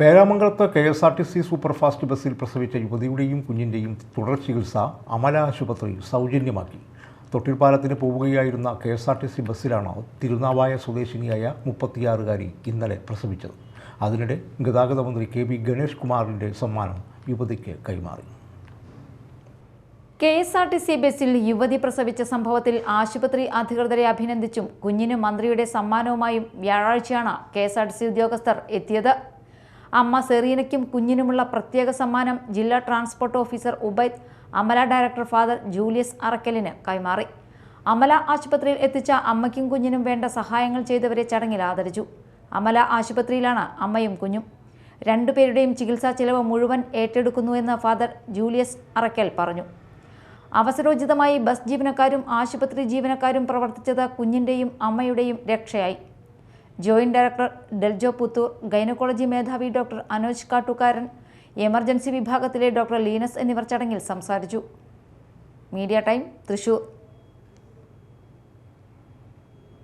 പേരാമംഗലത്ത് K S R T C superfast ബസ്സിൽ പ്രസവിച്ച യുവതിയുടെയും കുഞ്ഞിന്റെയും തുടർ ചികിത്സ അമല ആശുപത്രി സൗജന്യമാക്കി. തൊട്ടിൽപ്പാലത്തിന് പോവുകയായിരുന്ന K S R T C ബസ്സിലാണ് തിരുനാവായ സ്വദേശിനിയായ മുപ്പത്തിയാറുകാരി ഇന്നലെ പ്രസവിച്ചത്. അതിനിടെ ഗതാഗത മന്ത്രി കെ വി ഗണേഷ് കുമാറിന്റെ സമ്മാനം യുവതിക്ക് കൈമാറി. K S R T C ബസ്സിൽ യുവതി പ്രസവിച്ച സംഭവത്തിൽ ആശുപത്രി അധികൃതരെ അഭിനന്ദിച്ചും കുഞ്ഞിന് മന്ത്രിയുടെ സമ്മാനവുമായും വ്യാഴാഴ്ചയാണ് K S R T C ഉദ്യോഗസ്ഥർ എത്തിയത്. അമ്മ സെറീനയ്ക്കും കുഞ്ഞിനുമുള്ള പ്രത്യേക സമ്മാനം ജില്ലാ transport officer Ubaid Amala director father Julius അറക്കലിന് കൈമാറി. അമല ആശുപത്രിയിൽ എത്തിച്ച അമ്മയ്ക്കും കുഞ്ഞിനും വേണ്ട സഹായങ്ങൾ ചെയ്തവരെ ചടങ്ങിൽ ആദരിച്ചു. അമല ആശുപത്രിയിലാണ് അമ്മയും കുഞ്ഞും. രണ്ടുപേരുടെയും ചികിത്സാ ചെലവ് മുഴുവൻ ഏറ്റെടുക്കുന്നുവെന്ന് ഫാദർ ജൂലിയസ് അറക്കൽ പറഞ്ഞു. അവസരോചിതമായി ബസ് ജീവനക്കാരും ആശുപത്രി ജീവനക്കാരും പ്രവർത്തിച്ചത് കുഞ്ഞിന്റെയും അമ്മയുടെയും രക്ഷയായി. Joint director Deljo Puthur gynaecology മേധാവി ഡോക്ടർ അനോജ് കാട്ടുകാരൻ എമർജൻസി വിഭാഗത്തിലെ ഡോക്ടർ ലീനസ് എന്നിവർ ചടങ്ങിൽ സംസാരിച്ചു. Media time Thrissur.